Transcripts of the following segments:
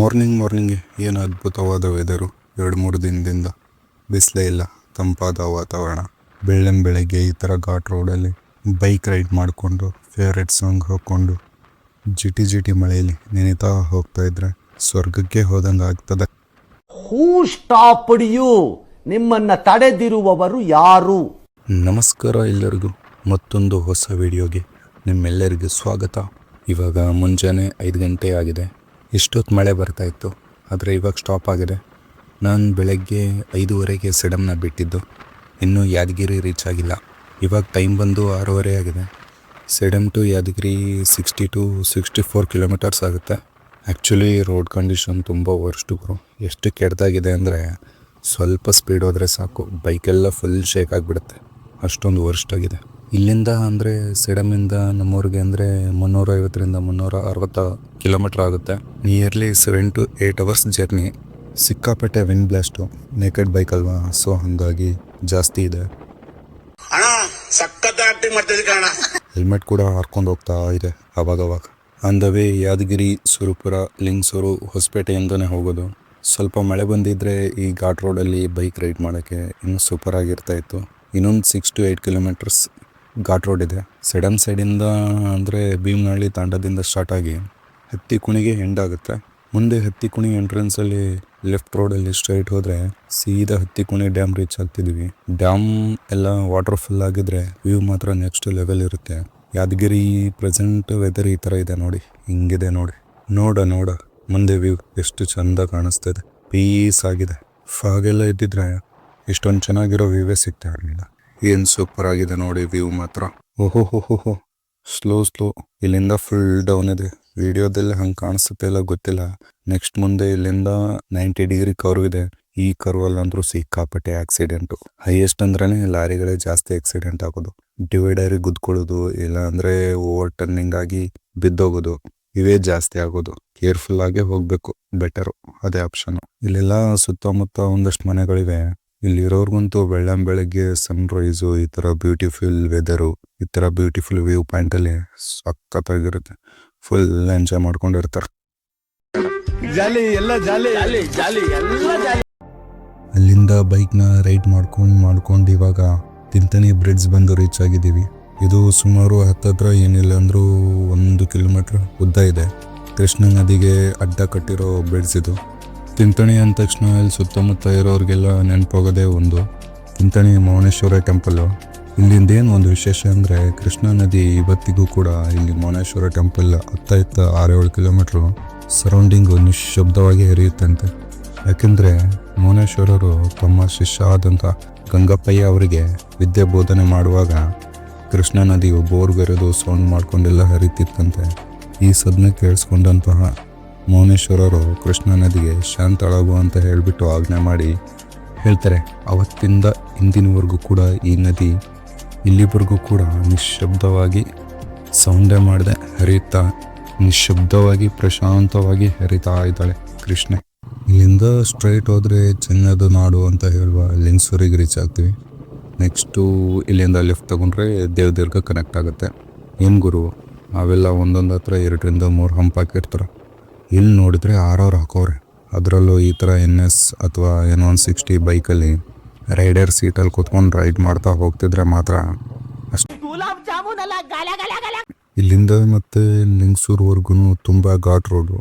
Morning morning ಏನು ಅದ್ಭುತವಾದ weather ಎರಡು ಮೂರು ದಿನದಿಂದ ಬಿಸಿಲೇ ಇಲ್ಲ. ತಂಪಾದ ವಾತಾವರಣ. ಬೆಳ್ಳಂ ಬೆಳಗ್ಗೆ ಈ ಥರ ಘಾಟ್ ರೋಡಲ್ಲಿ ಬೈಕ್ ರೈಡ್ ಮಾಡಿಕೊಂಡು ಫೇವ್ರೆಟ್ ಸಾಂಗ್ ಹಾಕ್ಕೊಂಡು ಜಿಟಿ ಜಿಟಿ ಮಳೆಯಲ್ಲಿ ನೆನೆತಾ ಹೋಗ್ತಾ ಇದ್ರೆ ಸ್ವರ್ಗಕ್ಕೆ ಹೋದಂಗೆ ಆಗ್ತದೆ. ಹೂ ಸ್ಟಾಪ್ಡ್ ನಿಮ್ಮನ್ನು ನಿಮ್ಮನ್ನ ತಡೆದಿರುವವರು ಯಾರು? ನಮಸ್ಕಾರ ಎಲ್ಲರಿಗೂ. ಮತ್ತೊಂದು ಹೊಸ ವಿಡಿಯೋಗೆ ನಿಮ್ಮೆಲ್ಲರಿಗೂ ಸ್ವಾಗತ. ಇವಾಗ ಮುಂಜಾನೆ ಐದು ಗಂಟೆ ಆಗಿದೆ. ಇಷ್ಟೊತ್ತು ಮಳೆ ಬರ್ತಾ ಇತ್ತು, ಆದರೆ ಇವಾಗ ಸ್ಟಾಪ್ ಆಗಿದೆ. ನಾನು ಬೆಳಗ್ಗೆ ಐದೂವರೆಗೆ ಸಿಡಮ್ನ ಬಿಟ್ಟಿದ್ದು. ಇನ್ನೂ ಯಾದಗಿರಿ ರೀಚ್ ಆಗಿಲ್ಲ. ಇವಾಗ ಟೈಮ್ ಬಂದು ಆರೂವರೆ ಆಗಿದೆ. Sedam to Yadgir sixty two sixty four kilometres ಆಗುತ್ತೆ. ಆ್ಯಕ್ಚುಲಿ ರೋಡ್ ಕಂಡೀಷನ್ ತುಂಬ ವರ್ಷ್ಟು ಗುರು ಎಷ್ಟು ಕೆಟ್ಟದಾಗಿದೆ ಅಂದರೆ ಸ್ವಲ್ಪ ಸ್ಪೀಡ್ ಹೋದರೆ ಸಾಕು. ಬೈಕೆಲ್ಲ ಫುಲ್ ಶೇಕ್ ಆಗಿಬಿಡುತ್ತೆ. ಅಷ್ಟೊಂದು ವರ್ಸ್ಟ್ ಆಗಿದೆ. ಇಲ್ಲಿಂದ ಅಂದರೆ ಸೇಡಮಿಂದ ನಮ್ಮೂರಿಗೆ ಅಂದರೆ ಮುನ್ನೂರ ಐವತ್ತರಿಂದ ಮುನ್ನೂರ ಅರವತ್ತು ಕಿಲೋಮೀಟ್ರ್ ಆಗುತ್ತೆ. Nearly seven to eight hours journey ಸಿಕ್ಕಾಪಟ್ಟೆ ವಿಂಡ್ ಬ್ಲಾಸ್ಟು ನೇಕೆಡ್ ಬೈಕ್ ಅಲ್ವಾ? ಸೊ ಹಾಗಾಗಿ ಜಾಸ್ತಿ ಇದೆ. ಹೆಲ್ಮೆಟ್ ಕೂಡ ಹಾರ್ಕೊಂಡು ಹೋಗ್ತಾ ಇದೆ ಅವಾಗವಾಗ. On the way Yadgir Surpur Lingsugur ಹೊಸಪೇಟೆಯಿಂದನೇ ಹೋಗೋದು. ಸ್ವಲ್ಪ ಮಳೆ ಬಂದಿದ್ದರೆ ಈ ಘಾಟ್ ರೋಡಲ್ಲಿ ಬೈಕ್ ರೈಡ್ ಮಾಡೋಕ್ಕೆ ಇನ್ನೂ ಸೂಪರ್ ಆಗಿರ್ತಾ ಇತ್ತು. ಇನ್ನೊಂದು six to eight kilometres ghat road ಇದೆ. ಸೆಡಮ್ ಸೈಡಿಂದ ಅಂದರೆ ಭೀಮನಹಳ್ಳಿ ತಾಂಡದಿಂದ ಸ್ಟಾರ್ಟ್ ಆಗಿ ಹತ್ತಿ ಕುಣಿಗೆ ಎಂಡ್ ಆಗುತ್ತೆ. ಮುಂದೆ ಹತ್ತಿ ಕುಣಿ ಎಂಟ್ರೆನ್ಸಲ್ಲಿ ಲೆಫ್ಟ್ ರೋಡಲ್ಲಿ ಸ್ಟ್ರೈಟ್ ಹೋದರೆ ಸೀದಾ ಹತ್ತಿ ಕುಣಿ ಡ್ಯಾಮ್ ರೀಚ್ ಆಗ್ತಿದ್ವಿ. ಡ್ಯಾಮ್ ಎಲ್ಲ ವಾಟರ್ ಫುಲ್ ಆಗಿದ್ರೆ ವ್ಯೂ ಮಾತ್ರ ನೆಕ್ಸ್ಟ್ ಲೆವೆಲ್ ಇರುತ್ತೆ. ಯಾದಗಿರಿ ಪ್ರೆಸೆಂಟ್ ವೆದರ್ ಈ ಥರ ಇದೆ ನೋಡಿ. ಹಿಂಗಿದೆ ನೋಡಿ. ನೋಡ ನೋಡ. ಮುಂದೆ ವ್ಯೂ ಎಷ್ಟು ಚಂದ ಕಾಣಿಸ್ತದೆ. ಪೀಸ್ ಆಗಿದೆ. ಫಾಗೆಲ್ಲ ಇದ್ದಿದ್ರೆ ಇಷ್ಟೊಂದು ಚೆನ್ನಾಗಿರೋ ವ್ಯೂವೇ ಸಿಗ್ತಾ ಇರಲಿಲ್ಲ. ಏನು ಸೂಪರ್ ಆಗಿದೆ ನೋಡಿ ವ್ಯೂ ಮಾತ್ರ. ಓಹೋ, ಹೋ ಸ್ಲೋ ಸ್ಲೋ ಇಲ್ಲಿಂದ ಫುಲ್ ಡೌನ್ ಇದೆ. ವಿಡಿಯೋದಲ್ಲಿ ಹಂಗೆ ಕಾಣಿಸುತ್ತೆ ಇಲ್ಲ ಗೊತ್ತಿಲ್ಲ. ನೆಕ್ಸ್ಟ್ ಮುಂದೆ ಇಲ್ಲಿಂದ ನೈಂಟಿ ಡಿಗ್ರಿ ಕರ್ವ್ ಇದೆ. ಈ ಕರ್ವ್ ಅಂದ್ರೂ ಸಿಕ್ಕಾಪಟ್ಟೆ ಆಕ್ಸಿಡೆಂಟು ಹೈಯೆಸ್ಟ್ ಅಂದ್ರೇನೆ ಲಾರಿಗಳೇ ಜಾಸ್ತಿ ಆಕ್ಸಿಡೆಂಟ್ ಆಗೋದು. ಡಿವೈಡರ್ ಗುದ್ಕೊಳ್ಳೋದು ಇಲ್ಲ ಅಂದ್ರೆ ಓವರ್ ಟರ್ನಿಂಗ್ ಆಗಿ ಬಿದ್ದೋಗೋದು. ಇವೇ ಜಾಸ್ತಿ ಆಗೋದು. ಕೇರ್ಫುಲ್ ಆಗಿ ಹೋಗ್ಬೇಕು. ಬೆಟರ್ ಅದೇ ಆಪ್ಷನ್ ಇಲ್ಲೆಲ್ಲ ಸುತ್ತಮುತ್ತ ಒಂದಷ್ಟು ಮನೆಗಳಿವೆ. ಇಲ್ಲಿರೋರ್ಗಂತೂ ಬೆಳ್ಳಂ ಬೆಳಗ್ಗೆ ಸನ್ ರೈಸು ಈ ಥರ ಬ್ಯೂಟಿಫುಲ್ ವೆದರು ಈ ಥರ ಬ್ಯೂಟಿಫುಲ್ ವ್ಯೂ ಪಾಯಿಂಟಲ್ಲಿ ಸಖತ್ತಾಗಿರುತ್ತೆ. ಫುಲ್ ಎಂಜಾಯ್ ಮಾಡ್ಕೊಂಡಿರ್ತಾರೆ ಅಲ್ಲಿಂದ ಬೈಕ್ನ ರೈಡ್ ಮಾಡ್ಕೊಂಡು ಮಾಡ್ಕೊಂಡು ಇವಾಗ ತಿಂತನಿ ಬ್ರಿಡ್ಜ್ ಬಂದು ರೀಚ್ ಆಗಿದ್ದೀವಿ. ಇದು ಸುಮಾರು ಹತ್ತತ್ರ ಏನಿಲ್ಲ ಅಂದ್ರು ಒಂದು ಕಿಲೋಮೀಟರ್ ಉದ್ದ ಇದೆ. ಕೃಷ್ಣ ನದಿಗೆ ಅಡ್ಡ ಕಟ್ಟಿರೋ ಬ್ರಿಡ್ಜ್ ಇದು. ತಿಂತಣಿ ಅಂದ ತಕ್ಷಣ ಇಲ್ಲಿ ಸುತ್ತಮುತ್ತ ಇರೋರಿಗೆಲ್ಲ ನೆನಪೋಗೋದೇ ಒಂದು. ತಿಂತಣಿ ಮೌನೇಶ್ವರ ಟೆಂಪಲ್ಲು ಇಲ್ಲಿಂದೇನು ಒಂದು ವಿಶೇಷ ಅಂದರೆ ಕೃಷ್ಣಾ ನದಿ ಇವತ್ತಿಗೂ ಕೂಡ ಇಲ್ಲಿ ಮೌನೇಶ್ವರ ಟೆಂಪಲ್ ಹತ್ತ ಇತ್ತ ಆರೇಳು ಕಿಲೋಮೀಟ್ರು ಸರೌಂಡಿಂಗು ನಿಶಬ್ದವಾಗಿ ಹರಿಯುತ್ತಂತೆ. ಯಾಕೆಂದರೆ ಮೌನೇಶ್ವರರು ತಮ್ಮ ಶಿಷ್ಯ ಆದಂಥ ಗಂಗಪ್ಪಯ್ಯ ಅವರಿಗೆ ವಿದ್ಯೆ ಬೋಧನೆ ಮಾಡುವಾಗ ಕೃಷ್ಣಾ ನದಿಯು ಬೋರ್ಗರೆದು ಸೌಂಡ್ ಮಾಡಿಕೊಂಡೆಲ್ಲ ಹರಿತಿತ್ತಂತೆ. ಈ ಸದ್ನ ಕೇಳಿಸ್ಕೊಂಡಂತಹ ಮೌನೇಶ್ವರರು ಕೃಷ್ಣ ನದಿಗೆ ಶಾಂತಳಾಗು ಅಂತ ಹೇಳಿಬಿಟ್ಟು ಆಜ್ಞೆ ಮಾಡಿ ಹೇಳ್ತಾರೆ. ಅವತ್ತಿಂದ ಇಂದಿನವರೆಗೂ ಕೂಡ ಈ ನದಿ ಇಲ್ಲಿವರೆಗೂ ಕೂಡ ನಿಶ್ಶಬ್ದವಾಗಿ ಸೌಂಡೇ ಮಾಡದೆ ಹರಿಯುತ್ತಾ, ನಿಶ್ಶಬ್ದವಾಗಿ ಪ್ರಶಾಂತವಾಗಿ ಹರಿತಾ ಇದ್ದಾಳೆ ಕೃಷ್ಣೆ. ಇಲ್ಲಿಂದ ಸ್ಟ್ರೈಟ್ ಹೋದರೆ ಚೆನ್ನದ ನಾಡು ಅಂತ ಹೇಳುವ ಲಿಂಗ್ಸೂರಿಗೆ ರೀಚ್ ಆಗ್ತೀವಿ. ನೆಕ್ಸ್ಟು ಇಲ್ಲಿಂದ ಲೆಫ್ಟ್ ತಗೊಂಡ್ರೆ ದೇವದುರ್ಗ ಕನೆಕ್ಟ್ ಆಗುತ್ತೆ. ಏನು ಗುರು ಅವೆಲ್ಲ ಒಂದೊಂದು ಹತ್ರ ಎರಡರಿಂದ ಮೂರು ಹಂಪ್ ಇಲ್ಲಿ ನೋಡಿದ್ರೆ ಆರ್ ಹಾಕೋರೆ. ಅದರಲ್ಲೂ ಈ ಥರ ಎನ್ ಎಸ್ ಅಥವಾ ಎನ್ ಒನ್ ಸಿಕ್ಸ್ಟಿ ಬೈಕಲ್ಲಿ ರೈಡರ್ ಸೀಟಲ್ಲಿ ಕೂತ್ಕೊಂಡು ರೈಡ್ ಮಾಡ್ತಾ ಹೋಗ್ತಿದ್ರೆ ಮಾತ್ರ ಅಷ್ಟು. ಇಲ್ಲಿಂದ ಮತ್ತೆ ಲಿಂಗ್ಸೂರ್ವರೆಗೂ ತುಂಬ ಘಾಟ್ ರೋಡು.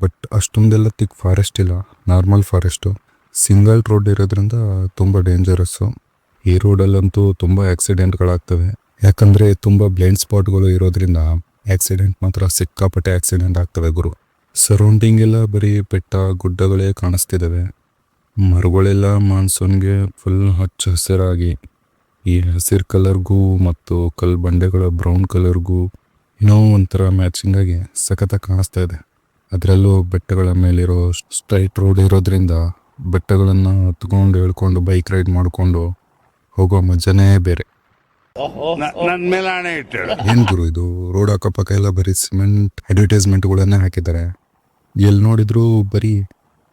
ಬಟ್ ಅಷ್ಟೊಂದೆಲ್ಲ ತಿಕ್ ಫಾರೆಸ್ಟ್ ಇಲ್ಲ ನಾರ್ಮಲ್ ಫಾರೆಸ್ಟು ಸಿಂಗಲ್ ರೋಡ್ ಇರೋದ್ರಿಂದ ತುಂಬ ಡೇಂಜರಸ್ಸು ಈ ರೋಡಲ್ಲಂತೂ ತುಂಬ ಆಕ್ಸಿಡೆಂಟ್ಗಳಾಗ್ತವೆ ಯಾಕಂದರೆ ತುಂಬ ಬ್ಲೈಂಡ್ ಸ್ಪಾಟ್ಗಳು ಇರೋದ್ರಿಂದ ಆಕ್ಸಿಡೆಂಟ್ ಮಾತ್ರ ಸಿಕ್ಕಾಪಟ್ಟೆ ಆಕ್ಸಿಡೆಂಟ್ ಆಗ್ತವೆ ಗುರು. ಸರೌಂಡಿಂಗ್ ಎಲ್ಲ ಬರೀ ಬೆಟ್ಟ ಗುಡ್ಡಗಳೇ ಕಾಣಿಸ್ತಿದ್ದಾವೆ ಮರಗಳೆಲ್ಲ ಮಾನ್ಸೂನ್ಗೆ ಫುಲ್ ಹಚ್ಚ ಹಸಿರಾಗಿ. ಈ ಹಸಿರು ಕಲರ್ಗೂ ಮತ್ತು ಕಲ್ ಬಂಡೆಗಳ ಬ್ರೌನ್ ಕಲರ್ಗೂ ಏನೋ ಒಂಥರ ಮ್ಯಾಚಿಂಗ್ ಆಗಿ ಸಖತ ಕಾಣಿಸ್ತಾ ಇದೆ. ಅದರಲ್ಲೂ ಬೆಟ್ಟಗಳ ಮೇಲಿರೋ ಸ್ಟ್ರೈಟ್ ರೋಡ್ ಇರೋದ್ರಿಂದ ಬೆಟ್ಟಗಳನ್ನು ಹತ್ಕೊಂಡು ಹೇಳ್ಕೊಂಡು ಬೈಕ್ ರೈಡ್ ಮಾಡಿಕೊಂಡು ಹೋಗೋ ಮಜನೇ ಬೇರೆ. ಏನ್ ಗುರು ಇದು? ರೋಡ್ ಅಕ್ಕಪಕ್ಕ ಎಲ್ಲ ಬರೀ ಸಿಮೆಂಟ್ ಅಡ್ವರ್ಟೈಸ್ಮೆಂಟ್ಗಳನ್ನೇ ಹಾಕಿದ್ದಾರೆ. ಎಲ್ಲಿ ನೋಡಿದರೂ ಬರೀ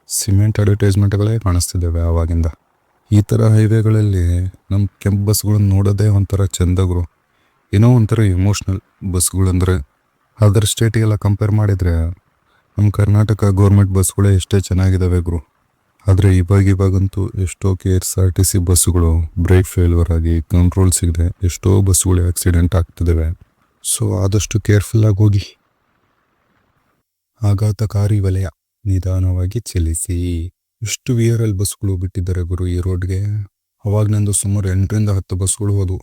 ಸಿಮೆಂಟ್ ಅಡ್ವರ್ಟೈಸ್ಮೆಂಟ್ಗಳೇ ಕಾಣಿಸ್ತಿದ್ದಾವೆ ಆವಾಗಿಂದ. ಈ ಥರ ಹೈವೇಗಳಲ್ಲಿ ನಮ್ಮ ಕೆಂಪು ಬಸ್ಗಳನ್ನ ನೋಡೋದೇ ಒಂಥರ ಚಂದ ಗುರು ಏನೋ ಒಂಥರ ಇಮೋಷ್ನಲ್ ಬಸ್ಗಳಂದರೆ ಅದರ್. ಸ್ಟೇಟಿಗೆಲ್ಲ ಕಂಪೇರ್ ಮಾಡಿದರೆ ನಮ್ಮ ಕರ್ನಾಟಕ ಗೌರ್ಮೆಂಟ್ ಬಸ್ಗಳೇ ಎಷ್ಟೇ ಚೆನ್ನಾಗಿದ್ದಾವೆ ಗುರು. ಆದರೆ ಇವಾಗ ಇವಾಗಂತೂ ಎಷ್ಟೋ K S R T C ಬಸ್ಸುಗಳು ಬ್ರೇಕ್ ಫೇಲ್ಯೂರ್ ಆಗಿ ಕಂಟ್ರೋಲ್ ಸಿಗದೆ ಎಷ್ಟೋ ಬಸ್ಸುಗಳು ಆಕ್ಸಿಡೆಂಟ್ ಆಗ್ತಿದ್ದಾವೆ ಸೊ ಆದಷ್ಟು ಕೇರ್ಫುಲ್ಲಾಗಿ ಹೋಗಿ. ಆಘಾತಕಾರಿ ವಲಯ. ನಿಧಾನವಾಗಿ ಚಲಿಸಿ. ಎಷ್ಟು ವಿಯರಲ್ಲಿ ಬಸ್ಗಳು ಬಿಟ್ಟಿದ್ದಾರೆ ಗುರು ಈ ರೋಡ್ಗೆ? ಅವಾಗ ನಂದು ಸುಮಾರು ಎಂಟರಿಂದ ಹತ್ತು ಬಸ್ಗಳು ಹೋದವು.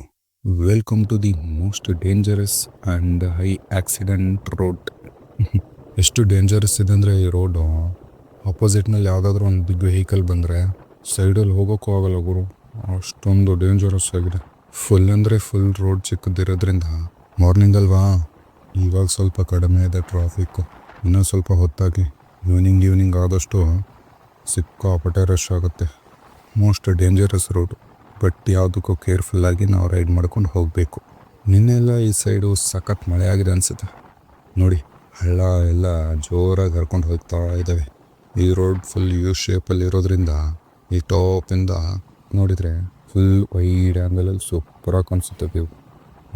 Welcome to the most dangerous and high accident road. ಎಷ್ಟು ಡೇಂಜರಸ್ ಇದೆ ಅಂದರೆ ಈ ರೋಡು. ಅಪೋಸಿಟ್ನಲ್ಲಿ ಯಾವುದಾದ್ರೂ ಒಂದು ಬಿಗ್ ವೆಹಿಕಲ್ ಬಂದರೆ ಸೈಡಲ್ಲಿ ಹೋಗೋಕ್ಕೂ ಆಗಲ್ಲ ಗುರು. ಅಷ್ಟೊಂದು ಡೇಂಜರಸ್ ಆಗಿದೆ. ಫುಲ್ ಅಂದರೆ ಫುಲ್ ರೋಡ್ ಚಿಕ್ಕದಿರೋದ್ರಿಂದ ಮಾರ್ನಿಂಗ್ ಅಲ್ವಾ? ಇವಾಗ ಸ್ವಲ್ಪ ಕಡಿಮೆ ಇದೆ ಟ್ರಾಫಿಕ್ಕು. ಇನ್ನೂ ಸ್ವಲ್ಪ ಹೊತ್ತಾಗಿ ಈವ್ನಿಂಗ್ ಈವ್ನಿಂಗ್ ಆದಷ್ಟು ಸಿಕ್ಕಾಪಟ್ಟೆ ರಶ್ ಆಗುತ್ತೆ. ಮೋಸ್ಟ್ ಡೇಂಜರಸ್ ರೋಡು ಬಟ್ ಯಾವುದಕ್ಕೂ ಕೇರ್ಫುಲ್ಲಾಗಿ ನಾವು ರೈಡ್ ಮಾಡ್ಕೊಂಡು ಹೋಗಬೇಕು. ನಿನ್ನೆಲ್ಲ ಈ ಸೈಡು ಸಖತ್ ಮಳೆ ಆಗಿದೆ ಅನಿಸುತ್ತೆ. ನೋಡಿ, ಹಳ್ಳ ಎಲ್ಲ ಜೋರಾಗಿ ಹರ್ಕೊಂಡು ಹೋಗ್ತಾ ಇದ್ದಾವೆ ಈ ರೋಡ್ ಫುಲ್ ಯು ಶೇಪಲ್ಲಿ ಇರೋದ್ರಿಂದ, ಈ ಟಾಪಿಂದ ನೋಡಿದರೆ ಫುಲ್ ವೈಡ್ ಆ್ಯಂಗಲಲ್ಲಿ ಸೂಪರಾಗಿ ಕಾಣಿಸುತ್ತೆ ವ್ಯೂ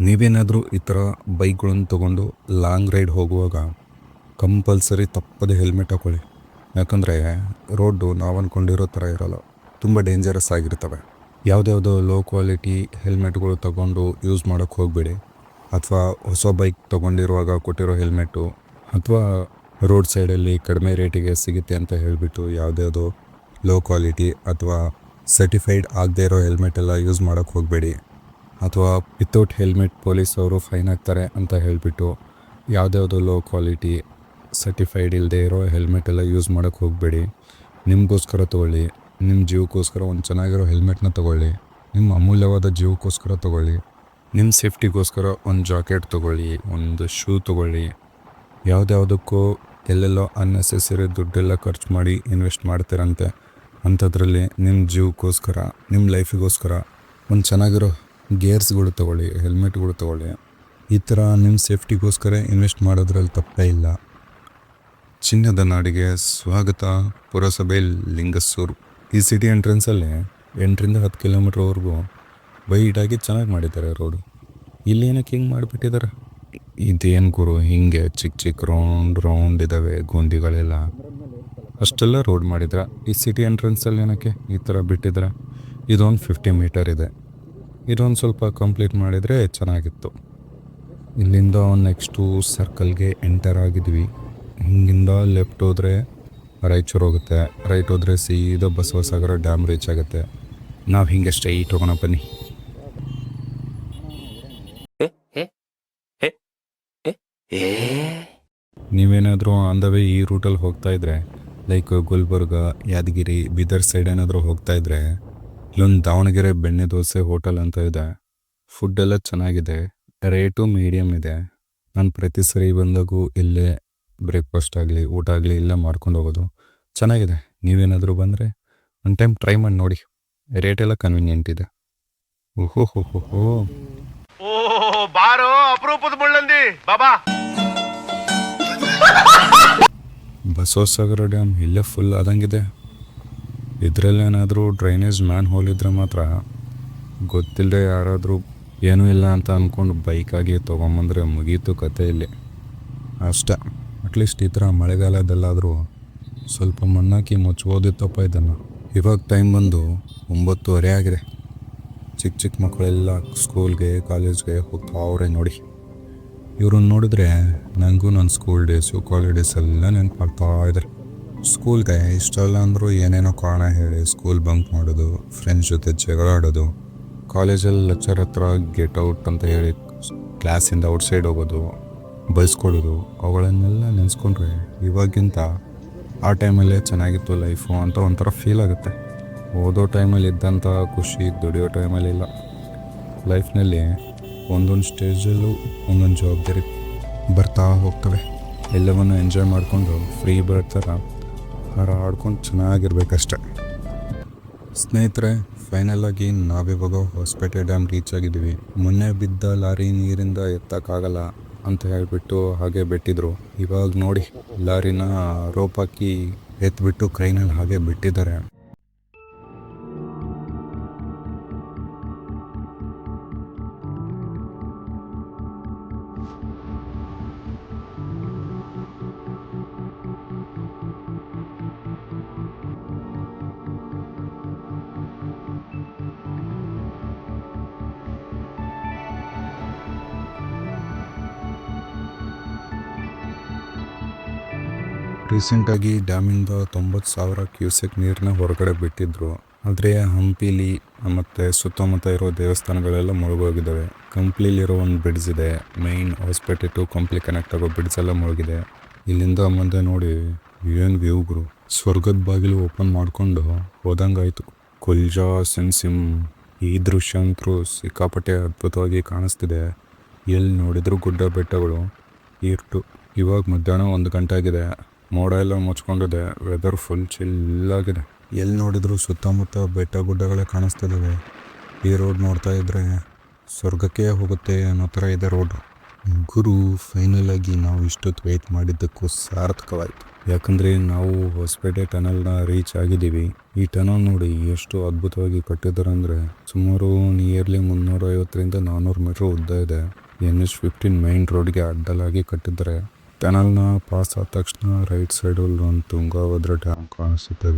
ನೀವೇನಾದರೂ ಈ ಥರ ಬೈಕ್ಗಳನ್ನು ತೊಗೊಂಡು ಲಾಂಗ್ ರೈಡ್ ಹೋಗುವಾಗ ಕಂಪಲ್ಸರಿ ತಪ್ಪದೆ ಹೆಲ್ಮೆಟ್ ಹಾಕೊಳ್ಳಿ. ಯಾಕಂದರೆ ರೋಡು ನಾವು ಅಂದ್ಕೊಂಡಿರೋ ಥರ ಇರೋಲ್ಲ. ತುಂಬ ಡೇಂಜರಸ್ ಆಗಿರ್ತವೆ. ಯಾವುದ್ಯಾವುದೋ ಲೋ ಕ್ವಾಲಿಟಿ ಹೆಲ್ಮೆಟ್ಗಳು ತಗೊಂಡು ಯೂಸ್ ಮಾಡೋಕ್ಕೆ ಹೋಗಬೇಡಿ. ಅಥವಾ ಹೊಸ ಬೈಕ್ ತೊಗೊಂಡಿರುವಾಗ ಕೊಟ್ಟಿರೋ ಹೆಲ್ಮೆಟ್ಟು, ಅಥವಾ ರೋಡ್ ಸೈಡಲ್ಲಿ ಕಡಿಮೆ ರೇಟಿಗೆ ಸಿಗುತ್ತೆ ಅಂತ ಹೇಳಿಬಿಟ್ಟು ಯಾವುದ್ಯಾವುದೋ ಲೋ ಕ್ವಾಲಿಟಿ ಅಥವಾ ಸರ್ಟಿಫೈಡ್ ಆಗದೇ ಇರೋ ಹೆಲ್ಮೆಟ್ ಎಲ್ಲ ಯೂಸ್ ಮಾಡೋಕ್ಕೆ ಹೋಗಬೇಡಿ. ಅಥವಾ ವಿತೌಟ್ ಹೆಲ್ಮೆಟ್ ಪೊಲೀಸ್ ಅವರು ಫೈನ್ ಹಾಕ್ತಾರೆ ಅಂತ ಹೇಳಿಬಿಟ್ಟು ಯಾವುದ್ಯಾವುದೋ ಲೋ ಕ್ವಾಲಿಟಿ ಸರ್ಟಿಫೈಡ್ ಇಲ್ಲದೆ ಇರೋ ಹೆಲ್ಮೆಟ್ ಎಲ್ಲ ಯೂಸ್ ಮಾಡೋಕ್ಕೆ ಹೋಗಬೇಡಿ. ನಿಮಗೋಸ್ಕರ ತೊಗೊಳ್ಳಿ. ನಿಮ್ಮ ಜೀವಕ್ಕೋಸ್ಕರ ಒಂದು ಚೆನ್ನಾಗಿರೋ ಹೆಲ್ಮೆಟ್ನ ತೊಗೊಳ್ಳಿ. ನಿಮ್ಮ ಅಮೂಲ್ಯವಾದ ಜೀವಕ್ಕೋಸ್ಕರ ತೊಗೊಳ್ಳಿ. ನಿಮ್ಮ ಸೇಫ್ಟಿಗೋಸ್ಕರ ಒಂದು ಜಾಕೆಟ್ ತೊಗೊಳ್ಳಿ, ಒಂದು ಶೂ ತೊಗೊಳ್ಳಿ. ಯಾವುದ್ಯಾವುದಕ್ಕೂ ಎಲ್ಲೆಲ್ಲೋ ಅನ್ನೆಸೆಸರಿ ದುಡ್ಡೆಲ್ಲ ಖರ್ಚು ಮಾಡಿ ಇನ್ವೆಸ್ಟ್ ಮಾಡ್ತೀರಂತೆ. ಅಂಥದ್ರಲ್ಲಿ ನಿಮ್ಮ ಜೀವಕ್ಕೋಸ್ಕರ ನಿಮ್ಮ ಲೈಫಿಗೋಸ್ಕರ ಒಂದು ಚೆನ್ನಾಗಿರೋ ಗೇರ್ಸ್ಗಳು ತೊಗೊಳ್ಳಿ ಹೆಲ್ಮೆಟ್ಗಳು ತೊಗೊಳ್ಳಿ. ಈ ಥರ ನಿಮ್ಮ ಸೇಫ್ಟಿಗೋಸ್ಕರ ಇನ್ವೆಸ್ಟ್ ಮಾಡೋದ್ರಲ್ಲಿ ತಪ್ಪೇ ಇಲ್ಲ. ಚಿನ್ನದ ನಾಡಿಗೆ ಸ್ವಾಗತ ಪುರಸಭೆ ಲಿಂಗಸೂರು. ಈ ಸಿಟಿ ಎಂಟ್ರೆನ್ಸಲ್ಲಿ ಎಂಟರಿಂದ ಹತ್ತು ಕಿಲೋಮೀಟ್ರ್ವರೆಗೂ ವೈಟಾಗಿ ಚೆನ್ನಾಗಿ ಮಾಡಿದ್ದಾರೆ ರೋಡು ಇಲ್ಲಿ ಏನಕ್ಕೆ ಹಿಂಗೆ ಮಾಡಿಬಿಟ್ಟಿದ್ದಾರೆ ಇದೇನು ಗುರು, ಹಿಂಗೆ ಚಿಕ್ಕ ಚಿಕ್ಕ ರೌಂಡ್ ರೌಂಡ್ ಇದ್ದಾವೆ ಗೊಂದಿಗಳೆಲ್ಲ. ಅಷ್ಟೆಲ್ಲ ರೋಡ್ ಮಾಡಿದ್ರ. ಈ ಸಿಟಿ ಎಂಟ್ರೆನ್ಸಲ್ಲಿ ಏನಕ್ಕೆ ಈ ಥರ ಬಿಟ್ಟಿದ್ರೆ? ಇದೊಂದು ಫಿಫ್ಟಿ ಮೀಟರ್ ಇದೆ. ಇದೊಂದು ಸ್ವಲ್ಪ ಕಂಪ್ಲೀಟ್ ಮಾಡಿದರೆ ಚೆನ್ನಾಗಿತ್ತು. ಇಲ್ಲಿಂದ ನೆಕ್ಸ್ಟು ಸರ್ಕಲ್ಗೆ ಎಂಟರ್ ಆಗಿದ್ವಿ. ಹಿಂಗಿಂದ ಲೆಫ್ಟ್ ಹೋದರೆ ರಾಯಚೂರು ಹೋಗುತ್ತೆ ರೈಟ್ ಹೋದರೆ ಸೀದಾ ಬಸವಸಾಗರ ಡ್ಯಾಮ್ ರೀಚ್ ಆಗುತ್ತೆ. ನಾವು ಹಿಂಗೆ ಸ್ಟ್ರೈಟ್ ಹೋಗೋಣ ಬನ್ನಿ. ನೀವೇನಾದರೂ ಆನ್ ದ ವೇ ಈ ರೂಟಲ್ಲಿ ಹೋಗ್ತಾ ಇದ್ರೆ ಲೈಕ್ ಗುಲ್ಬರ್ಗ, ಯಾದಗಿರಿ, ಬೀದರ್ ಸೈಡ್ ಏನಾದರೂ ಹೋಗ್ತಾ ಇದ್ರೆ, ಇಲ್ಲೊಂದು ದಾವಣಗೆರೆ ಬೆಣ್ಣೆ ದೋಸೆ ಹೋಟೆಲ್ ಅಂತ ಇದೆ. ಫುಡ್ ಎಲ್ಲ ಚೆನ್ನಾಗಿದೆ. ರೇಟು ಮೀಡಿಯಮ್ ಇದೆ. ನಾನು ಪ್ರತಿ ಸರಿ ಬಂದಾಗೂ ಇಲ್ಲೇ ಬ್ರೇಕ್ಫಾಸ್ಟ್ ಆಗಲಿ ಊಟ ಆಗಲಿ ಎಲ್ಲ ಮಾಡ್ಕೊಂಡು ಹೋಗೋದು ಚೆನ್ನಾಗಿದೆ. ನೀವೇನಾದರೂ ಬಂದರೆ ಒನ್ ಟೈಮ್ ಟ್ರೈ ಮಾಡಿ ನೋಡಿ. ರೇಟ್ ಎಲ್ಲ ಕನ್ವೀನಿಯೆಂಟ್ ಇದೆ. ಓಹೋ ಹೋ ಹೋ ಹೋ ಓ ಬಾರೋ ಅಪರೂಪದ ಮುಳ್ಳಂದಿ. ಬಾಬಾ ಬಸವಸಾಗರ ಡ್ಯಾಮ್ ಇಲ್ಲೇ ಫುಲ್ ಆದಂಗಿದೆ. ಇದರಲ್ಲೇನಾದರೂ ಡ್ರೈನೇಜ್ ಮ್ಯಾನ್ ಹೋಲ್ ಇದ್ರೆ ಮಾತ್ರ ಗೊತ್ತಿಲ್ಲದೆ ಯಾರಾದರೂ ಏನೂ ಇಲ್ಲ ಅಂತ ಅಂದ್ಕೊಂಡು ಬೈಕಾಗಿ ತೊಗೊಂಬಂದ್ರೆ ಮುಗೀತು ಕತೆ ಇಲ್ಲಿ. ಅಷ್ಟೇ. ಅಟ್ಲೀಸ್ಟ್ ಈ ಥರ ಮಳೆಗಾಲದಲ್ಲಾದರೂ ಸ್ವಲ್ಪ ಮಣ್ಣಾಕಿ ಮುಚ್ಬೋದಿತ್ತಪ್ಪ ಇದನ್ನು. ಇವಾಗ ಟೈಮ್ ಬಂದು ಒಂಬತ್ತುವರೆ ಆಗಿದೆ. ಚಿಕ್ಕ ಚಿಕ್ಕ ಮಕ್ಕಳೆಲ್ಲ ಸ್ಕೂಲ್ಗೆ ಕಾಲೇಜ್ಗೆ ಹೋಗ್ತಾ ಅವರೇ ನೋಡಿ. ಇವ್ರನ್ನ ನೋಡಿದ್ರೆ ನನಗೂ ನನ್ನ ಸ್ಕೂಲ್ ಡೇಸು ಕಾಲೇಜ್ ಡೇಸ್ ಎಲ್ಲ ನೆನಪಾಗ್ತಾ ಇದ್ದಾರೆ ಸ್ಕೂಲ್ಗೆ ಇಷ್ಟಲ್ಲ ಅಂದರೂ ಏನೇನೋ ಕಾರಣ ಹೇಳಿ ಸ್ಕೂಲ್ ಬಂಕ್ ಮಾಡೋದು ಫ್ರೆಂಡ್ಸ್ ಜೊತೆ ಜಗಳ ಆಡೋದು ಕಾಲೇಜಲ್ಲಿ ಲೆಕ್ಚರ್ ಹತ್ರ ಗೆಟ್ ಔಟ್ ಅಂತ ಹೇಳಿ ಕ್ಲಾಸಿಂದ ಔಟ್ಸೈಡ್ ಹೋಗೋದು ಬೈಸ್ಕೊಳ್ಳೋದು ಅವುಗಳನ್ನೆಲ್ಲ ನೆನೆಸ್ಕೊಂಡ್ರೆ ಇವಾಗಿಂತ ಆ ಟೈಮಲ್ಲೇ ಚೆನ್ನಾಗಿತ್ತು ಲೈಫು ಅಂತ ಒಂಥರ ಫೀಲ್ ಆಗುತ್ತೆ. ಓದೋ ಟೈಮಲ್ಲಿ ಇದ್ದಂಥ ಖುಷಿ ದುಡಿಯೋ ಟೈಮಲ್ಲಿ ಇಲ್ಲ. ಲೈಫ್ನಲ್ಲಿ ಒಂದೊಂದು ಸ್ಟೇಜಲ್ಲೂ ಒಂದೊಂದು ಜವಾಬ್ದಾರಿ ಬರ್ತಾ ಹೋಗ್ತವೆ. ಎಲ್ಲವನ್ನು ಎಂಜಾಯ್ ಮಾಡಿಕೊಂಡು ಫ್ರೀ ಬರ್ತಾರ ಥರ ಹಾರಾಡ್ಕೊಂಡು ಚೆನ್ನಾಗಿರ್ಬೇಕಷ್ಟೆ. ಸ್ನೇಹಿತರೆ ಫೈನಲ್ ಆಗಿ ನಾವಿವಾಗ ಹೊಸಪೇಟೆ ಡ್ಯಾಮ್ ರೀಚ್ ಆಗಿದ್ದೀವಿ. ಮೊನ್ನೆ ಬಿದ್ದ ಲಾರಿ ನೀರಿಂದ ಎತ್ತಕ್ಕಾಗಲ್ಲ. ಅಂತ ಹೇಳಿಬಿಟ್ಟು ಹಾಗೆ ಬಿಟ್ಟಿದ್ರು. ಇವಾಗ ನೋಡಿ ಲಾರಿನ ರೋಪ್ ಹಾಕಿ ಎತ್ಬಿಟ್ಟು ಕ್ರೈನಲ್ಲಿ ಹಾಗೆ ಬಿಟ್ಟಿದ್ದಾರೆ. ರೀಸೆಂಟಾಗಿ ಡ್ಯಾಮಿಂದ ತೊಂಬತ್ತು ಸಾವಿರ ಕ್ಯೂಸೆಕ್ ನೀರನ್ನ ಹೊರಗಡೆ ಬಿಟ್ಟಿದ್ರು. ಆದರೆ ಹಂಪಿಲಿ ಮತ್ತು ಸುತ್ತಮುತ್ತ ಇರೋ ದೇವಸ್ಥಾನಗಳೆಲ್ಲ ಮುಳುಗೋಗಿದ್ದಾವೆ ಕಂಪ್ಲೀಲಿರೋ ಒಂದು ಬ್ರಿಡ್ಜ್ ಇದೆ. Main Hospete to Kampli connect ಆಗೋ ಬ್ರಿಡ್ಜ್ ಎಲ್ಲ ಮುಳುಗಿದೆ. ಇಲ್ಲಿಂದ ಮುಂದೆ ನೋಡಿ, ಏನು ವ್ಯೂಗ್ರು ಸ್ವರ್ಗದ ಬಾಗಿಲು ಓಪನ್ ಮಾಡಿಕೊಂಡು ಹೋದಂಗಾಯ್ತು. ಕುಲ್ಜಾ, ಸೆನ್ಸಿಮ್ ಈ ದೃಶ್ಯ ಅಂತರೂ ಸಿಕ್ಕಾಪಟ್ಟೆ ಅದ್ಭುತವಾಗಿ ಕಾಣಿಸ್ತಿದೆ. ಎಲ್ಲಿ ನೋಡಿದ್ರು ಗುಡ್ಡ ಬೆಟ್ಟಗಳು. ಇರ್ಟು. ಇವಾಗ ಮಧ್ಯಾಹ್ನ ಒಂದು ಗಂಟೆ ಆಗಿದೆ. ಮೋಡ ಎಲ್ಲ ಮುಚ್ಕೊಂಡಿದೆ ವೆದರ್ ಫುಲ್ ಚಿಲ್ಲಾಗಿದೆ ಎಲ್ಲಿ ನೋಡಿದ್ರು ಸುತ್ತಮುತ್ತ ಬೆಟ್ಟ ಗುಡ್ಡಗಳೇ ಕಾಣಿಸ್ತಿದ್ದಾವೆ ಈ ರೋಡ್ ನೋಡ್ತಾ ಇದ್ರೆ ಸ್ವರ್ಗಕ್ಕೆ ಹೋಗುತ್ತೆ ಅನ್ನೋ ಥರ ಇದೆ ರೋಡ್ ಗುರು ಫೈನಲ್ ಆಗಿ ನಾವು ಇಷ್ಟೊತ್ತು ವೆಯ್ಟ್ ಮಾಡಿದ್ದಕ್ಕೂ ಸಾರ್ಥಕವಾಯಿತು. ಯಾಕಂದರೆ ನಾವು ಹೊಸಪೇಟೆ ಟನಲ್ನ ರೀಚ್ ಆಗಿದ್ದೀವಿ. ಈ ಟನಲ್ ನೋಡಿ ಎಷ್ಟು ಅದ್ಭುತವಾಗಿ ಕಟ್ಟಿದ್ದಾರೆ ಅಂದ್ರೆ ಸುಮಾರು ನಿಯರ್ಲಿ ಮುನ್ನೂರ ಐವತ್ತರಿಂದ ನಾನ್ನೂರು ಮೀಟ್ರ್ ಉದ್ದ ಇದೆ. ಎನ್ ಎಚ್ ಫಿಫ್ಟೀನ್ ಮೈನ್ ರೋಡ್ಗೆ ಅಡ್ಡಲಾಗಿ ಕಟ್ಟಿದ್ದಾರೆ. ಟನಲ್ನ ಪಾಸ್ ಆದ ತಕ್ಷಣ ರೈಟ್ ಸೈಡಲ್ಲಿ ಒಂದು ತುಂಗಭದ್ರಾ ಡ್ಯಾಮ್ ಕಾಣಿಸುತ್ತೆ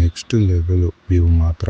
ನೆಕ್ಸ್ಟ್ ಲೆವೆಲ್ ವ್ಯೂ ಮಾತ್ರ.